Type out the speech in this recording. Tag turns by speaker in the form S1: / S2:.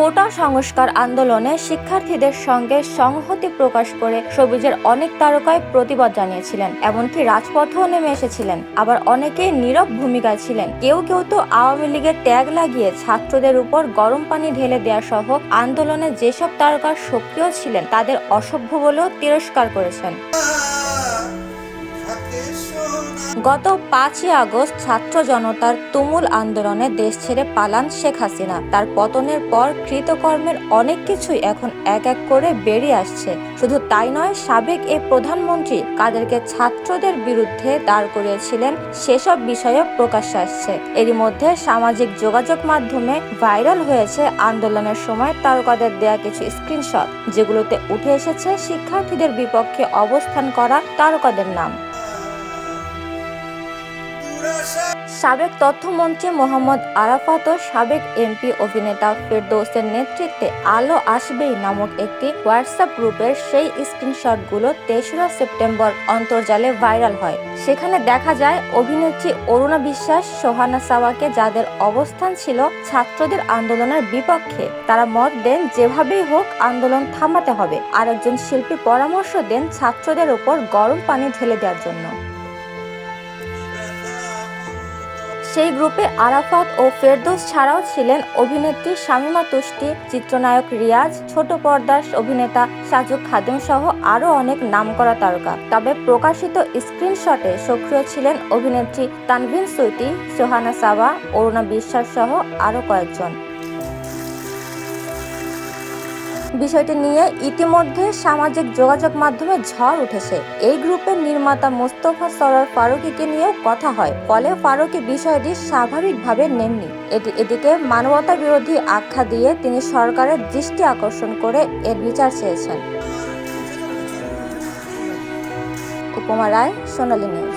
S1: কোটা সংস্কার আন্দোলনে শিক্ষার্থীদের সঙ্গে সংহতি প্রকাশ করে সবুজের অনেক তারকায় প্রতিবাদ জানিয়েছিলেন। এমনকি রাজপথেও নেমে এসেছিলেন। আবার অনেকেই নীরব ভূমিকায় ছিলেন। কেউ কেউ তো আওয়ামী লীগের ট্যাগ লাগিয়ে ছাত্রদের উপর গরম পানি ঢেলে দেওয়া সহ আন্দোলনে যেসব তারকা সক্রিয় ছিলেন, তাদের অসভ্য বলেও তিরস্কার করেছেন। গত পাঁচই আগস্ট ছাত্র জনতার তুমুল আন্দোলনে দেশ ছেড়ে পালান শেখ হাসিনা। তার পতনের পর কৃতকর্মের অনেক কিছুই এখন এক এক করে বেরিয়ে আসছে। শুধু তাই নয়, সাবেক এই প্রধানমন্ত্রী কাদেরকে ছাত্রদের বিরুদ্ধে দাঁড় করিয়েছিলেন, সেসব বিষয়ে প্রকাশ্যে আসছে। এরই মধ্যে সামাজিক যোগাযোগ মাধ্যমে ভাইরাল হয়েছে আন্দোলনের সময় তারকাদের দেয়া কিছু স্ক্রিনশট, যেগুলোতে উঠে এসেছে শিক্ষার্থীদের বিপক্ষে অবস্থান করা তারকাদের নাম। সাবেক তথ্যমন্ত্রী মোহাম্মদ আরাফাত ও সাবেক এমপি অভিনেতা ফেরদৌসের নেতৃত্বে আলো আসবেই নামক একটি হোয়াটসঅ্যাপ গ্রুপের সেই স্ক্রিনশটগুলো তেসরা সেপ্টেম্বর অন্তর্জালে ভাইরাল হয়। সেখানে দেখা যায়, অভিনেত্রী অরুণা বিশ্বাস, সোহানা সাওয়াকে যাদের অবস্থান ছিল ছাত্রদের আন্দোলনের বিপক্ষে, তারা মত দেন যেভাবেই হোক আন্দোলন থামাতে হবে। আরেকজন শিল্পী পরামর্শ দেন ছাত্রদের উপর গরম পানি ঢেলে দেওয়ার জন্য। সেই গ্রুপে আরাফাত ও ফেরদোস ছাড়াও ছিলেন অভিনেত্রী শামিমা তুষ্টি, চিত্রনায়ক রিয়াজ, ছোট পর্দার অভিনেতা সাজু খাদেম সহ আরও অনেক নামকরা তারকা। তবে প্রকাশিত স্ক্রিনশটে সক্রিয় ছিলেন অভিনেত্রী তানভিন সুইটি সোহানা সাবা অরুণা বিশ্বাস সহ আরও কয়েকজন। বিষয়টি নিয়ে ইতিমধ্যে সামাজিক যোগাযোগ মাধ্যমে ঝড় উঠেছে। এই গ্রুপের নির্মাতা মোস্তফা সরার ফারুকিকে নিয়েও কথা হয়, ফলে ফারুকি বিষয়টি স্বাভাবিকভাবে নেননি। এটি, এদিকে মানবতা বিরোধী আখ্যা দিয়ে তিনি সরকারের দৃষ্টি আকর্ষণ করে এর বিচার চেয়েছেন। উপমা রায়, সোনালী নিউজ।